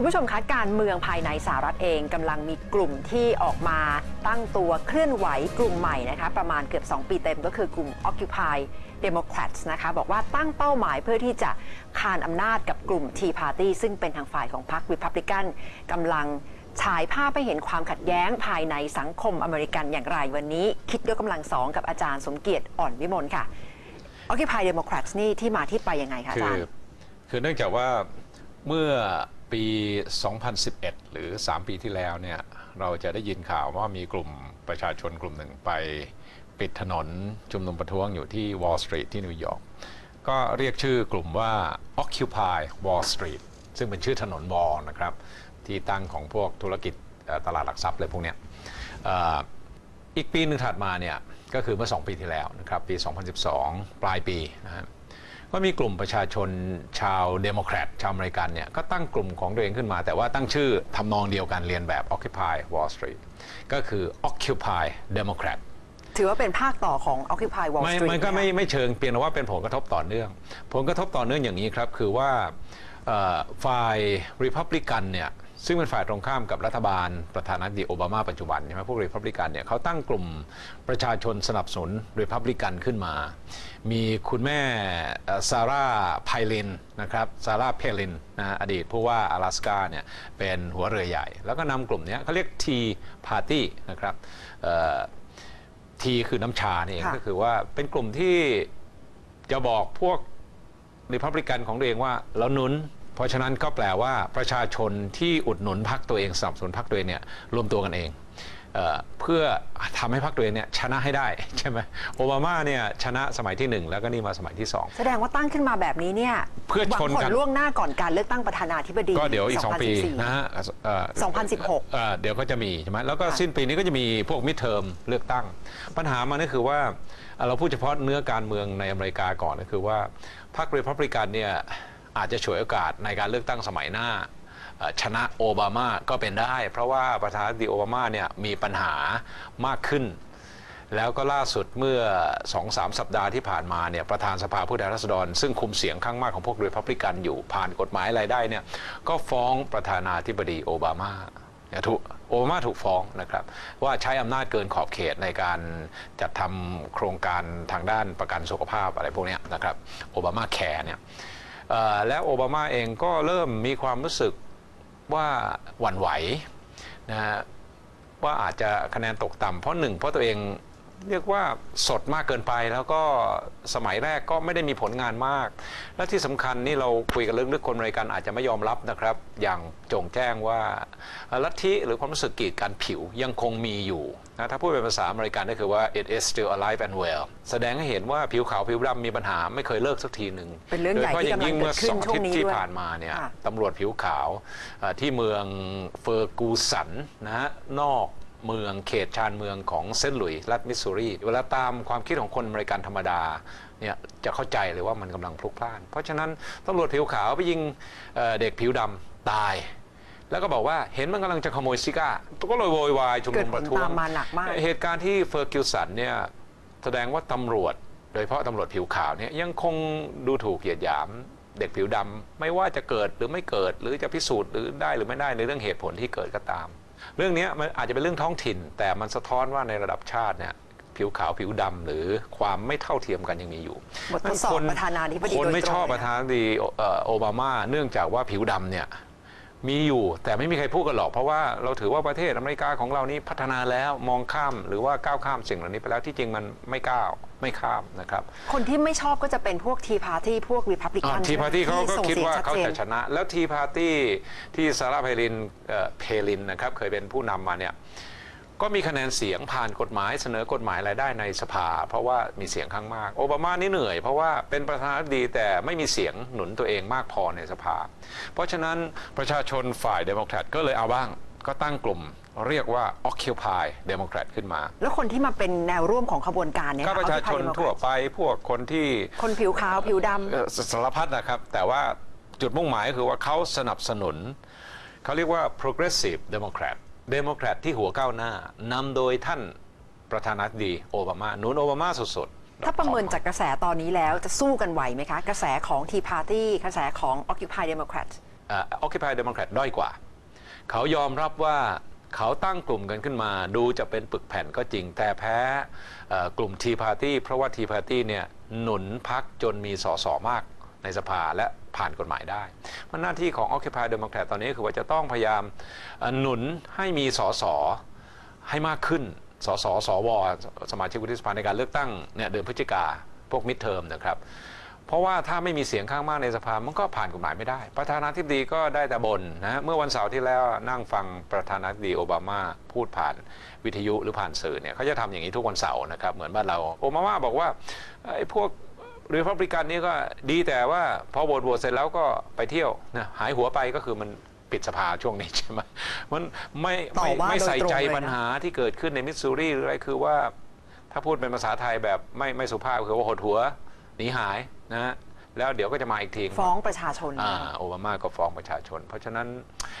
คุณผู้ชมคะการเมืองภายในสหรัฐเองกำลังมีกลุ่มที่ออกมาตั้งตัวเคลื่อนไหวกลุ่มใหม่นะคะประมาณเกือบ 2 ปีเต็มก็คือกลุ่ม Occupy Democrats นะคะบอกว่าตั้งเป้าหมายเพื่อที่จะคานอำนาจกับกลุ่ม Tea Party ซึ่งเป็นทางฝ่ายของพรรค Republican กำลังฉายภาพให้เห็นความขัดแย้งภายในสังคมอเมริกันอย่างไรวันนี้ คิดยกกำลังสองกับอาจารย์สมเกียรติอ่อนวิมลค่ะ Occupy Democrats นี่ที่มาที่ไปยังไงคะอาจารย์ คือเนื่องจากว่าเมื่อ ปี 2011 หรือ 3 ปีที่แล้วเนี่ยเราจะได้ยินข่าวว่ามีกลุ่มประชาชนกลุ่มหนึ่งไปปิดถนนชุมนุมประท้วงอยู่ที่ Wall Street ที่นิวยอร์กก็เรียกชื่อกลุ่มว่า Occupy Wall Street ซึ่งเป็นชื่อถนนวอลนะครับ ที่ตั้งของพวกธุรกิจตลาดหลักทรัพย์เลยพวกเนี้ยอ,อีกปีหนึ่งถัดมาเนี่ยก็คือเมื่อ 2 ปีที่แล้วนะครับ ปี 2012 ปลายปีนะฮะ ก็มีกลุ่มประชาชนชาวเดโมแครตชาวอเมริกันเนี่ยก็ตั้งกลุ่มของตัวเองขึ้นมา แต่ว่าตั้งชื่อทำนองเดียวกันเรียนแบบ Occupy Wall Street ก็คือ Occupy Democrat ถือว่าเป็นภาคต่อของ Occupy Wall ไม่ Street มันก็ไหไม่คะไม่เชิงเพียงแต่ว่าเป็นผลกระทบต่อเนื่อง ผลกระทบต่อเนื่องอย่างนี้ครับ คือว่าเอ่อฝ่ายริพับลิกันเนี่ย ซึ่งเป็นฝ่ายตรงข้ามกับรัฐบาลประธานาธิบดีโอบามาปัจจุบันใช่ไหมพวกริพับลิกันเนี่ยเขาตั้งกลุ่มประชาชนสนับสนุนริพับลิกันขึ้นมา มีคุณแม่ซาร่าไพลินนะครับซาร่าเพลินนะฮะอดีตผู้ว่า阿拉สกาเนี่ยเป็นหัวเรือใหญ่ แล้วก็นำกลุ่มเนี้ยเขาเรียก Tea Party นะครับเอ่อทีคือน้ำชานี่เองค่ะก็คือว่าเป็นกลุ่มที่จะบอกพวกริพับลิกันของตัวเองว่าเราหนุน เพราะฉะนั้นก็แปลว่าประชาชนที่อุดหนุนพรรคตัวเองสนับสนุนพรรคตัวเองเนี่ยรวมตัวกันเองเออเพื่อทำให้พรรคตัวเองเนี่ยชนะให้ได้ใช่ไหมโอบามาเนี่ยชนะสมัยที่หนึ่งแล้วก็นี่มาสมัยที่สองแสดงว่าตั้งขึ้นมาแบบนี้เนี่ยเพื่อชนหวังผกัลนล่วงหน้าก่อนการเลือกตั้งประธานาธิบดี ก็เดี๋ยวอีก 2 ปี2014นะฮะเอ่อ2016เอ่อเดี๋ยวก็จะมีใช่ไหมแล้วก็สิ้นปีนี้ก็จะมีพวกมิดเทอมเลือกตั้ง ปัญหามันก็คือว่าเอ่อเราพูดเฉพาะเนื้อการเมืองในอเมริกาก่อนก็คือว่าพรรครีพับลิกันเนี่ย อาจจะฉวยโอกาสในการเลือกตั้งสมัยหน้าชนะโอบามาก็เป็นได้ เพราะว่าประธานาธิบดีโอบามาเนี่ยมีปัญหามากขึ้น แล้วก็ล่าสุดเมื่อ 2-3 สัปดาห์ที่ผ่านมาเนี่ยประธานสภาผู้แทนราษฎร ซึ่งคุมเสียงข้างมากของพวกรีพับลิกันอยู่ผ่านกฎหมายอะไรได้เนี่ยก็ฟ้องประธานาธิบดีโอบามาเนี่ยถูกโอบามาถูกฟ้องนะครับ ว่าใช้อำนาจเกินขอบเขตในการจัดทำโครงการทางด้านประกันสุขภาพอะไรพวกนี้นะครับโอบามาแคร์เนี่ย แล้วโอบามาเองก็เริ่มมีความรู้สึกว่าหวั่นไหวนะฮะว่าอาจจะคะแนนตกต่ำเพราะหนึ่งเพราะตัวเอง เรียกว่าสดมากเกินไปแล้วก็สมัยแรกก็ไม่ได้มีผลงานมาก และที่สำคัญนี่เราคุยกันเรื่องเรื่องคนอเมริกันอาจจะไม่ยอมรับนะครับ อย่างโจงแจ้งว่าลัทธิหรือความรู้สึกกีดกันผิวยังคงมีอยู่นะถ้าพูดเป็นภาษาอเมริกันก็คือว่า it is still alive and well แสดงให้เห็นว่าผิวขาวผิวดำมีปัญหาไม่เคยเลิกสักทีหนึ่งเป็นเรื่องใหญ่โดยเฉพาะอย่างยิ่งเมื่อที่สกำลัองงเกิดขึ้นอาทิตย์ช่วงนี้ที่ด้วยผ่านมาเนี่ยค่ะตำรวจผิวขาวเอ่อที่เมืองเฟอร์กูสันนะฮะนอก เมืองเขตชานเมืองของเซนต์หลุยส์รัฐมิสซูรีเวลาตามความคิดของคนอเมริกันธรรมดาเนี่ยจะเข้าใจเลยว่ามันกำลังพลุกพล่าน เพราะฉะนั้นตำรวจผิวขาวไปยิงเอ่อเด็กผิวดำตาย แล้วก็บอกว่าเห็นมันกำลังจะขโมยซิก้าก็เลยโวยวายชุมเกินุดมผปลระท้วงตามมาหนักมากเหตุการณ์ที่เฟอร์กิวสันเนี่ยแสดงว่าตำรวจ โดยเฉพาะตำรวจผิวขาวเนี่ยยังคงดูถูกเหยียดหยามเด็กผิวดำไม่ว่าจะเกิดหรือไม่เกิดหรือจะพิสูจน์หรือได้หรือไม่ได้ในเรื่องเหตุผลที่เกิดก็ตาม เรื่องเนี้ยมันอาจจะเป็นเรื่องท้องถิ่น แต่มันสะท้อนว่าในระดับชาติเนี่ยผิวขาวผิวดำหรือความไม่เท่าเทียมกันยังมีอยู่บททดสอบประธานาธิบดีคนไม่โดยตรงชอบเลยนะประธานาธิบดีเอ่อโอบามา เนื่องจากว่าผิวดำเนี่ย มีอยู่แต่ไม่มีใครพูดกันหรอก เพราะว่าเราถือว่าประเทศอเมริกาของเรานี้พัฒนาแล้วมองข้ามหรือว่าก้าวข้ามสิ่งเหล่านี้ไปแล้วที่จริงมันไม่ก้าวไม่ข้ามนะครับ คนที่ไม่ชอบก็จะเป็นพวกทีพาร์ตี้พวกรีพับลิกันทีพาร์ตี้เขาก็คิดว่าเขาจะนชนะ แล้วทีพาร์ตี้ที่ซาร่าเพลินเอ่อเพลินนะครับเคยเป็นผู้นำมาเนี่ย ก็มีคะแนนเสียงผ่านกฎหมายเสนอกฎหมายรายได้ในสภา เพราะว่ามีเสียงข้างมาก โอบามานี่เหนื่อย เพราะว่าเป็นประธานาธิบดีแต่ไม่มีเสียงหนุนตัวเองมากพอในสภา เพราะฉะนั้นประชาชนฝ่ายเดโมแครตก็เลยเอาบ้างก็ตั้งกลุ่มเรียกว่า Occupy Democrat ขึ้นมา แล้วคนที่มาเป็นแนวร่วมของขบวนการเนี่ยก็ประชาชนเอทั่วไปพวกคนที่คนผิวขาวผิวดำเอ่อสสารพัดนะครับ แต่ว่าจุดมุ่งหมายก็คือว่าเขาสนับสนุน เขาเรียกว่า progressive democrat democrat ที่หัวก้าวหน้านำโดยท่านประธานาธิบดีโอบามาหนุนโอบามาสุดๆถ้าประเมินจากกระแสตอนนี้แล้วจะสู้กันไหวไหมคะ กระแสของทีพาร์ตี้กระแสของ Occupy Democrats เอ่อ Occupy Democrat ด้อยกว่า เขายอมรับว่าเขาตั้งกลุ่มกันขึ้นมา ดูจะเป็นปึกแผ่นก็จริง แต่แพ้เอ่อกลุ่ม Tea Party เพราะว่า Tea Party เนี่ยหนุนพักจนมีสสมาก ในสภาและผ่านกฎหมายได้ มันหน้าที่ของ Occupy Democrat ตอนนี้คือว่าจะต้องพยายามหนุนให้มีสสให้มากขึ้น สสสวสมาชิกวุฒิสภาในการเลือกตั้งเนี่ยเดือนพฤศจิกาพวกมิดเทอมนะครับ เพราะว่าถ้าไม่มีเสียงข้างมากในสภา มันก็ผ่านกฎหมายไม่ได้ ประธานาธิบดีก็ได้แต่บ่นนะฮะเมื่อวันเสาร์ที่แล้วนั่งฟังประธานาธิบดีโอบามาพูดผ่านวิทยุหรือผ่านสื่อเนี่ยเขาจะทำอย่างนี้ทุกวันเสาร์นะครับเหมือนบ้านเราโอบามาบอกว่าไอ้พวก รีพับลิกันนี่ก็ดีแต่ว่าพอโหวตโหวตเสร็จแล้วก็ไปเที่ยวนะหายหัวไปก็คือมันปิดสภาช่วงนี้ใช่ไหมมันไม่ต่อไม่ว่าไม่โดยใส่ตรงใจเลยนะปัญหาที่เกิดขึ้นในมิสซูรีหรืออะไรคือว่า ถ้าพูดเป็นภาษาไทยแบบไม่ไม่สุภาพคือว่าหดหัวหนีหายนะฮะแล้วเดี๋ยวก็จะมาอีกทีฟ้องประชาชนอ่าโอบามาก็ฟ้องประชาชน เพราะฉะนั้น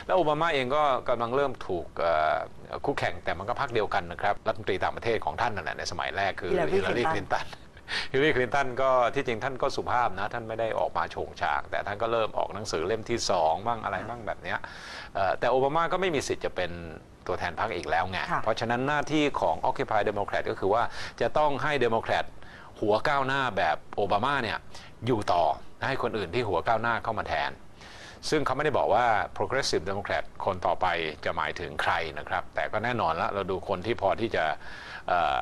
แล้วโอบามาเองก็กำลังเริ่มถูกเอ่อคู่แข่งแต่มันก็พักเดียวกันนะครับรัฐมนตรีต่างประเทศของท่านนั่นแหละในสมัยแรกคือ Hillary ฮิลลารีค Clinton ลินตัน ฮิลลารีคลินตันก็ที่จริงท่านก็สุภาพนะ ท่านไม่ได้ออกมาโฉงฉาก แต่ท่านก็เริ่มออกหนังสือเล่มที่สองบ้างอะไรบ้างแบบเนี้ยเอ่อแต่โอบามาก็ไม่มีสิทธิ์จะเป็นตัวแทนพรรคอีกแล้วไงค่ะเพราะฉะนั้นหน้าที่ของ Occupy Democrat ก็คือว่าจะต้องให้เดโมแครตหัวก้าวหน้าแบบโอบามาเนี่ยอยู่ต่อให้คนอื่นที่หัวก้าวหน้าเข้ามาแทน ซึ่งเขาไม่ได้บอกว่า progressive democrat คนต่อไปจะหมายถึงใครนะครับ แต่ก็แน่นอนละเราดูคนที่พอที่จะเอ่อ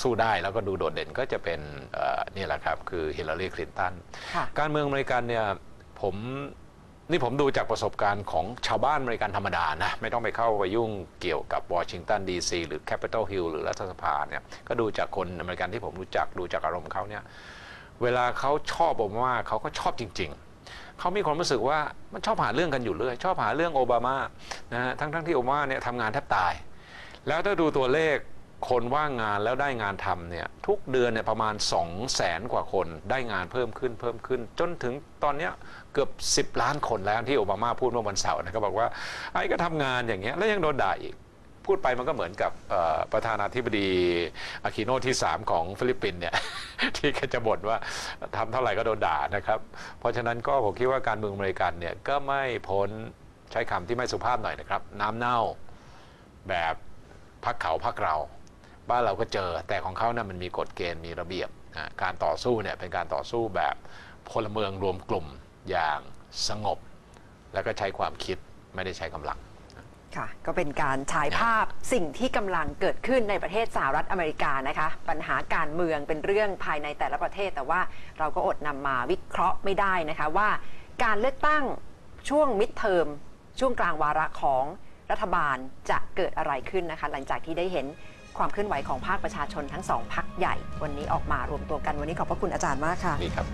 สู้ได้แล้วก็ดูโดดเด่นก็จะเป็นเอ่อนี่แหละครับ คือฮิลลารีคลินตันค่ะการเมืองอเมริกันเนี่ยผมนี่ผมดูจากประสบการณ์ของชาวบ้านอเมริกันธรรมดานะ ไม่ต้องไปเข้าไปยุ่งเกี่ยวกับวอชิงตันดีซีหรือแคปิตอลฮิลหรือรัฐสภาเนี่ยก็ดูจากคนอเมริกันที่ผมรู้จักดูจากอารมณ์เขาเนี่ยเวลาเขาชอบผมว่าเขาก็ชอบจริง ๆ เขามีความรู้สึกว่ามันชอบหาเรื่องกันอยู่เรื่อย ชอบหาเรื่องโอบามานะฮะทั้งๆที่โอบามาเนี่ยทำงานแทบตาย แล้วถ้าดูตัวเลขคนว่างงานแล้วได้งานทำเนี่ยทุกเดือนเนี่ยประมาณ 2 0 0แสนกว่าคนได้งานเพิ่มขึ้นเพิ่มขึ้น จนถึงตอนเนี้ยเกือบ 10 ล้านคนแล้วที่โอบามาพูดเมื่อวันเสาร์นะก็บอกว่าไอ้ก็ทำงานอย่างเงี้ยแล้วยังโดนด่าอีก พูดไปมันก็เหมือนกับประธานาธิบดีอาคิโนที่ 3 ของฟิลิปปินส์เนี่ยที่แกจะบ่นว่าทำเท่าไหร่ก็โดนด่านะครับ เพราะฉะนั้นก็ผมคิดว่าการเมืองอเมริกันเนี่ยก็ไม่พ้นใช้คำที่ไม่สุภาพหน่อยนะครับ น้ำเน่าแบบพักเขาพักเราบ้านเราก็เจอแต่ของเขานี่ยมันมีกฎเกณฑ์มีระเบียบนะการต่อสู้เนี่ยเป็นการต่อสู้แบบพลเมืองรวมกลุ่มอย่างสงบ แล้วก็ใช้ความคิดไม่ได้ใช้กำลัง ค่ะ ก็เป็นการฉายภาพสิ่งที่กำลังเกิดขึ้นในประเทศสหรัฐอเมริกานะคะ ปัญหาการเมืองเป็นเรื่องภายในแต่ละประเทศ แต่ว่าเราก็อดนำมาวิเคราะห์ไม่ได้นะคะว่าการเลือกตั้งช่วงมิดเทอมช่วงกลางวาระของรัฐบาลจะเกิดอะไรขึ้นนะคะ หลังจากที่ได้เห็นความเคลื่อนไหวของภาคประชาชนทั้งสองพักใหญ่ วันนี้ออกมารวมตัวกันวันนี้ขอบพระคุณอาจารย์มากค่ะนี่ครับ